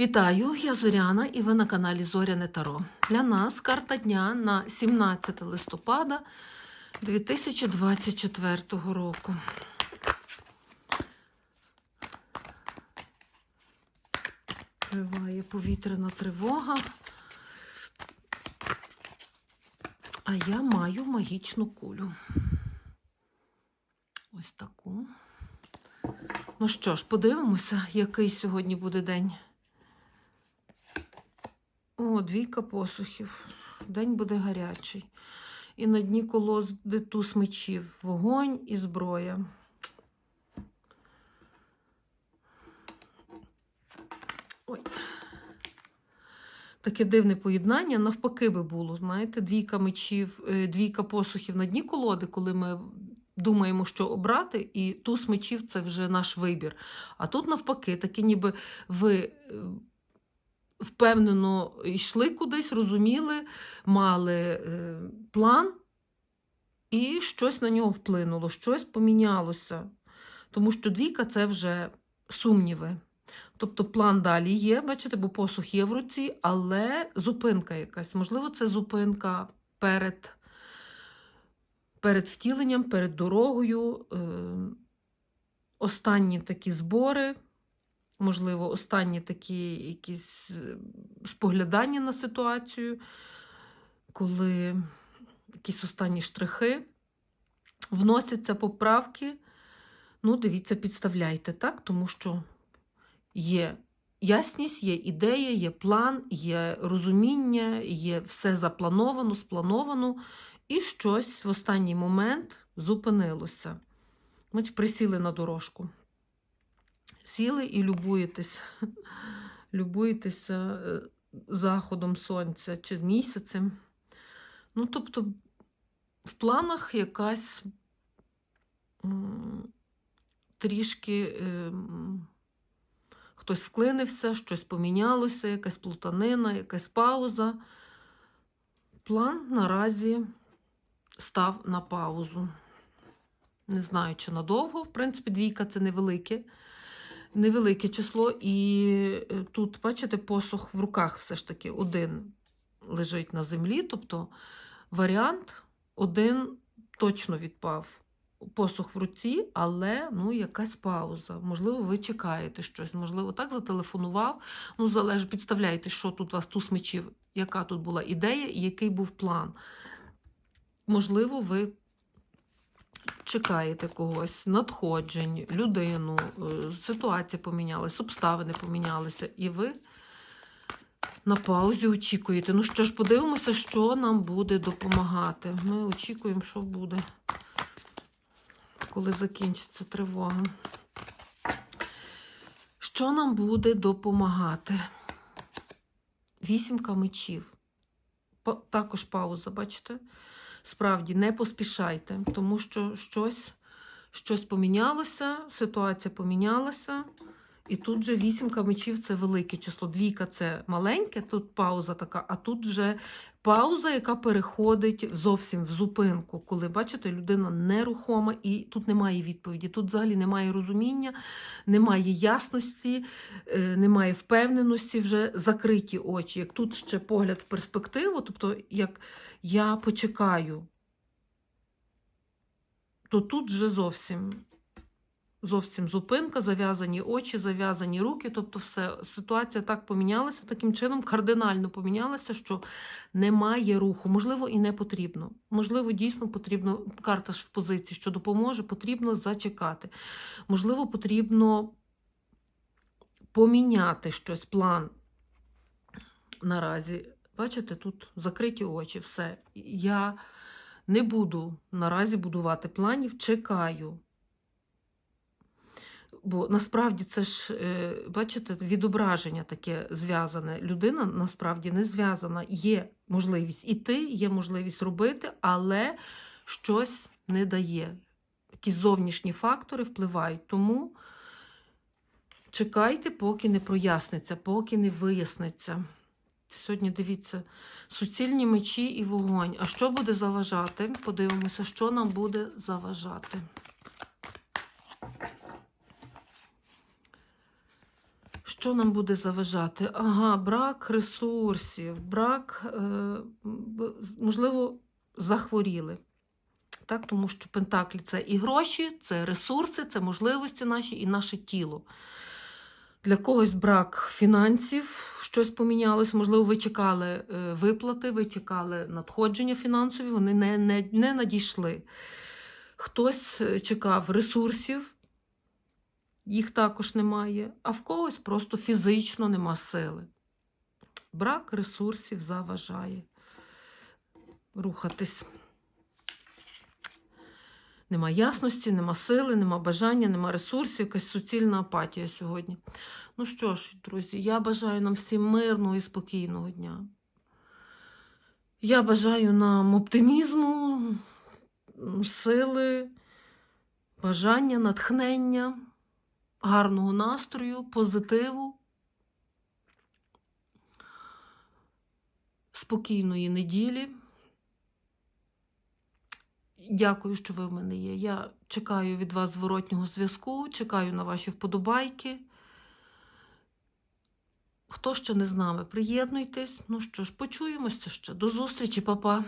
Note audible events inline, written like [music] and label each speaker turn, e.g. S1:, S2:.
S1: Вітаю, я Зоряна і ви на каналі Зоряне Таро. Для нас карта дня на 17 листопада 2024 року. Триває повітряна тривога. А я маю магічну кулю. Ось таку. Ну що ж, подивимося, який сьогодні буде день. О, двійка посухів. День буде гарячий. І на дні колоди туз мечів. Вогонь і зброя. Ой. Таке дивне поєднання. Навпаки би було, знаєте, двійка мечів, е, двійка посухів на дні колоди, коли ми думаємо, що обрати, і туз мечів це вже наш вибір. А тут навпаки, таке ніби ви. Впевнено йшли кудись, розуміли, мали е, план, і щось на нього вплинуло, щось помінялося. Тому що двійка це вже сумніви. Тобто план далі є, бачите, бо посух є в руці, але зупинка якась. Можливо, це зупинка перед, перед втіленням, перед дорогою. Е, останні такі збори можливо, останні такі якісь споглядання на ситуацію, коли якісь останні штрихи, вносяться поправки. Ну, дивіться, підставляйте, так? Тому що є ясність, є ідея, є план, є розуміння, є все заплановано, сплановано, і щось в останній момент зупинилося. Ми присіли на дорожку сіли і любуєтесь, [laughs] любуєтеся е, заходом сонця чи місяцем. Ну, тобто, в планах якась трішки ем, хтось вклинився, щось помінялося, якась плутанина, якась пауза. План наразі став на паузу. Не знаю, чи надовго. В принципі, двійка це невелике невелике число, і е, тут, бачите, посох в руках все ж таки один лежить на землі. Тобто варіант один точно відпав. Посох в руці, але ну, якась пауза. Можливо, ви чекаєте щось, можливо, так зателефонував. Ну, залежить, підставляєте, що тут у вас туз мечів, яка тут була ідея і який був план. Можливо, ви чекаєте когось, надходжень, людину, е, ситуація помінялася, обставини помінялися, і ви на паузі очікуєте. Ну що ж, подивимося, що нам буде допомагати. Ми очікуємо, що буде, коли закінчиться тривога. Що нам буде допомагати? Вісімка мечів. Також пауза, бачите? Справді, не поспішайте, тому що щось, щось помінялося, ситуація помінялася. І тут же вісімка мечів це велике число. Двійка це маленьке, тут пауза така, а тут вже пауза, яка переходить зовсім в зупинку, коли, бачите, людина нерухома і тут немає відповіді. Тут взагалі немає розуміння, немає ясності, е, немає впевненості, вже закриті очі. Як тут ще погляд в перспективу, тобто, як я почекаю, то тут вже зовсім. Зовсім зупинка, зав'язані очі, зав'язані руки. Тобто, все, ситуація так помінялася, таким чином кардинально помінялася, що немає руху. Можливо, і не потрібно. Можливо, дійсно потрібно, карта ж в позиції, що допоможе, потрібно зачекати. Можливо, потрібно поміняти щось, план наразі. Бачите, тут закриті очі, все. Я не буду наразі будувати планів, чекаю. Бо насправді це ж, е, бачите, відображення таке зв'язане. Людина насправді не зв'язана. Є можливість іти, є можливість робити, але щось не дає. Якісь зовнішні фактори впливають. Тому чекайте, поки не проясниться, поки не виясниться. Сьогодні дивіться, суцільні мечі і вогонь. А що буде заважати? Подивимося, що нам буде заважати. Що нам буде заважати? Ага, брак ресурсів, брак, е, можливо, захворіли. Так, тому що Пентаклі це і гроші, це ресурси, це можливості наші і наше тіло. Для когось брак фінансів, щось помінялось. Можливо, ви чекали е, виплати, ви чекали надходження фінансові, вони не, не, не надійшли. Хтось е, чекав ресурсів, їх також немає, а в когось просто фізично нема сили. Брак ресурсів заважає рухатись. Нема ясності, нема сили, нема бажання, нема ресурсів, якась суцільна апатія сьогодні. Ну що ж, друзі, я бажаю нам всім мирного і спокійного дня. Я бажаю нам оптимізму, сили, бажання, натхнення, гарного настрою, позитиву, спокійної неділі. Дякую, що ви в мене є. Я чекаю від вас зворотнього зв'язку, чекаю на ваші вподобайки. Хто ще не з нами, приєднуйтесь. Ну що ж, почуємося ще. До зустрічі, па-па.